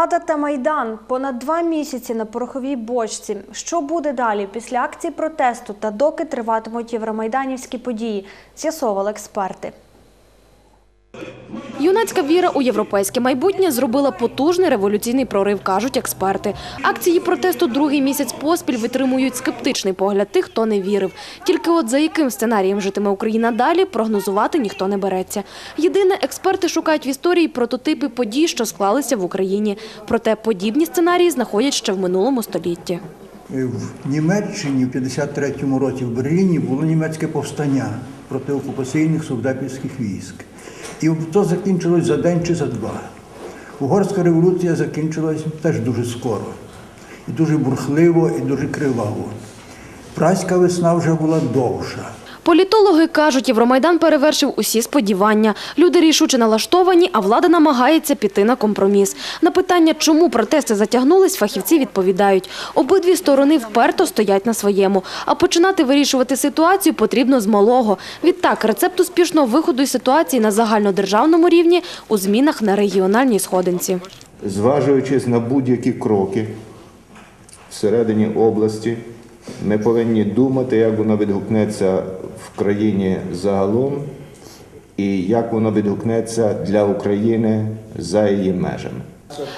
Влада та майдан понад два місяці на пороховій бочці. Що буде далі після акції протесту та доки триватимуть євромайданівські події, з'ясовували експерти. Юнацька віра у європейське майбутнє зробила потужний революційний прорив, кажуть експерти. Акції протесту другий місяць поспіль витримують скептичний погляд тих, хто не вірив. Тільки от за яким сценарієм житиме Україна далі, прогнозувати ніхто не береться. Єдине, експерти шукають в історії прототипи подій, що склалися в Україні. Проте подібні сценарії знаходять ще в минулому столітті. В Німеччині в 53-му році в Берліні було німецьке повстання проти окупаційних совдепівських військ. І то закінчилось за день чи за два. Угорська революція закінчилась теж дуже скоро, і дуже бурхливо, і дуже криваво. Праська весна вже була довша. Політологи кажуть, Євромайдан перевершив усі сподівання. Люди рішуче налаштовані, а влада намагається піти на компроміс. На питання, чому протести затягнулись, фахівці відповідають. Обидві сторони вперто стоять на своєму. А починати вирішувати ситуацію потрібно з малого. Відтак, рецепт успішного виходу із ситуації на загальнодержавному рівні у змінах на регіональній сходинці. зважуючись на будь-які кроки всередині області, ми повинні думати, як воно відгукнеться в країні загалом і як воно відгукнеться для України за її межами.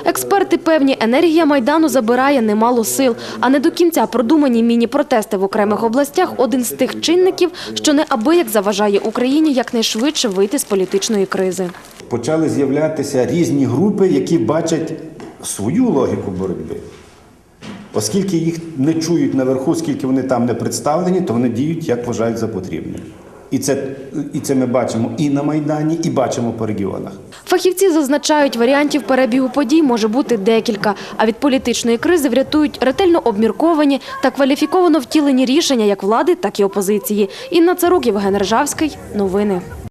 Експерти певні, енергія Майдану забирає немало сил, а не до кінця продумані міні-протести в окремих областях – один з тих чинників, що неабияк заважає Україні якнайшвидше вийти з політичної кризи. почали з'являтися різні групи, які бачать свою логіку боротьби. Оскільки їх не чують наверху, оскільки вони там не представлені, то вони діють, як вважають за потрібне. І це, і це ми бачимо і на Майдані, і бачимо по регіонах. Фахівці зазначають, варіантів перебігу подій може бути декілька, а від політичної кризи врятують ретельно обмірковані та кваліфіковано втілені рішення як влади, так і опозиції. Інна Царук, Євген Ржавський. Новини.